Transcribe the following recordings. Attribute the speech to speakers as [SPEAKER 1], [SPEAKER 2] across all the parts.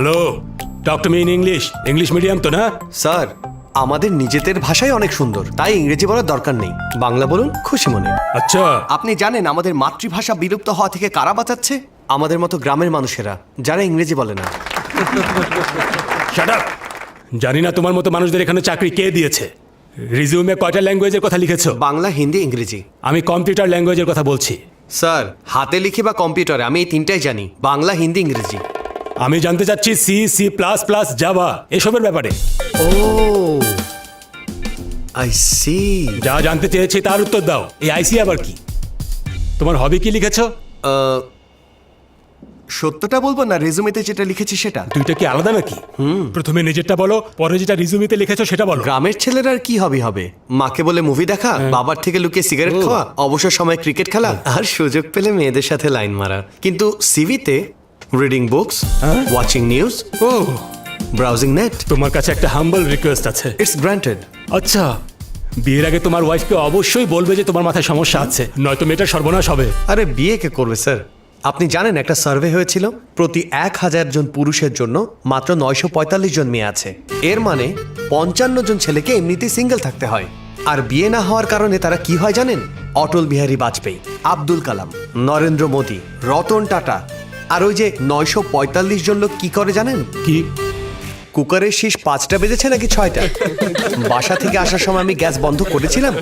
[SPEAKER 1] Hello talk to me in English English medium তো না?
[SPEAKER 2] Sir আমাদের নিজেদের ভাষাই অনেক সুন্দর তাই ইংরেজি বলার দরকার নেই। বাংলা বলুন খুশি মনে।
[SPEAKER 1] আচ্ছা।
[SPEAKER 2] আপনি জানেন আমাদের মাতৃভাষা বিলুপ্ত হওয়া থেকে কারা বাঁচাচ্ছে? আমাদের মতো গ্রামের মানুষেরা যারা ইংরেজি বলে না।
[SPEAKER 1] শাট জানি না তোমার মতো মানুষদের এখানে চাকরি কে দিয়েছে। রিজিউমে কয়টা ল্যাঙ্গুয়েজের কথা লিখেছো?
[SPEAKER 2] বাংলা হিন্দি ইংরেজি।
[SPEAKER 1] আমি কম্পিউটার ল্যাঙ্গুয়েজের কথা বলছি।
[SPEAKER 2] স্যার হাতে লিখে বা কম্পিউটারে আমি এই তিনটাই জানি। বাংলা হিন্দি ইংরেজি।
[SPEAKER 1] আমি জানতে চাচ্ছি C C plus plus Java এসবের ব্যাপারে।
[SPEAKER 2] ও আই সি
[SPEAKER 1] যা জানতে চেয়েছি তার উত্তর দাও। এই আইসি আবার কি? তোমার হবি কি লিখেছো?
[SPEAKER 2] সত্যটা বলব না রেজুমেতে যেটা লিখেছি সেটা?
[SPEAKER 1] দুইটা কি আলাদা নাকি? প্রথমে নিজেরটা বলো পরে যেটা রিজুমিতে লিখেছো সেটা বলো।
[SPEAKER 2] গ্রামের ছেলেরা আর কি হবি হবে? মাকে বলে মুভি দেখা বাবার থেকে লুকিয়ে সিগারেট খাওয়া অবসর সময় ক্রিকেট খেলা আর সুযোগ পেলে মেয়েদের সাথে লাইন মারা। কিন্তু সিভিতে রিডিং বুকস ওয়াচিং নিউজ
[SPEAKER 1] ও।
[SPEAKER 2] ব্রাউজিং নেট
[SPEAKER 1] তোমার কাছে একটা হাম্বল রিকোয়েস্ট আছে।
[SPEAKER 2] ইটস গ্রান্টেড
[SPEAKER 1] আচ্ছা বিয়ের আগে তোমার ওয়াইফকে অবশ্যই বলবে যে তোমার মাথায় সমস্যা আছে নয়তো মেয়েটার সর্বনাশ হবে।
[SPEAKER 2] আরে বিয়ে কে করবে স্যার আপনি জানেন একটা সার্ভে হয়েছিল প্রতি এক হাজার জন পুরুষের জন্য মাত্র নয়শো পঁয়তাল্লিশ জন মেয়ে আছে। এর মানে পঞ্চান্ন জন ছেলেকে এমনিতেই সিঙ্গেল থাকতে হয়। আর বিয়ে না হওয়ার কারণে তারা কি হয় জানেন? অটল বিহারী বাজপেয়ী আব্দুল কালাম নরেন্দ্র মোদী রতন টাটা আর ওই যে নয়শো পঁয়তাল্লিশ জন লোক কি করে জানেন?
[SPEAKER 1] কি?
[SPEAKER 2] কুকারের শীষ পাঁচটা বেজেছে নাকি ছয়টা? বাসা থেকে আসার সময় আমি গ্যাস বন্ধ করেছিলাম।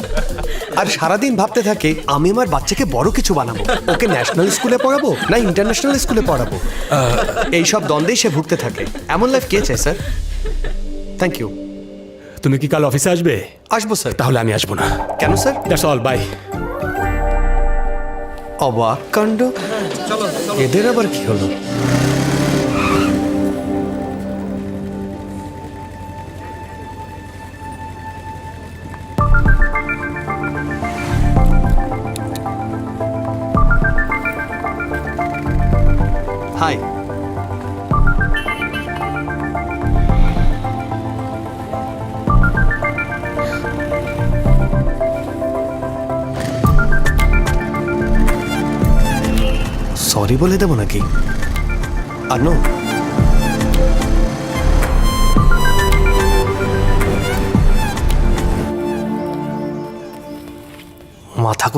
[SPEAKER 2] আর সারাদিন ভাবতে থাকে আমি আমার বাচ্চাকে বড় কিছু বানাবো। ওকে ন্যাশনাল স্কুলে পড়াবো না ইন্টারন্যাশনাল স্কুলে পড়াবো? এই সব দ্বন্দ্বেই সে ভুগতে থাকে। এমন লাইফ কে চায় স্যার থ্যাংক ইউ
[SPEAKER 1] তুমি কি কাল অফিসে আসবে?
[SPEAKER 2] আসব স্যার
[SPEAKER 1] তাহলে আমি আসব না।
[SPEAKER 2] কেন স্যার
[SPEAKER 1] দ্যাটস অল বাই
[SPEAKER 2] অবাক কাণ্ড। এদের আবার কি হলো? হাই সরি বলে দেবো নাকি? আনো মাথা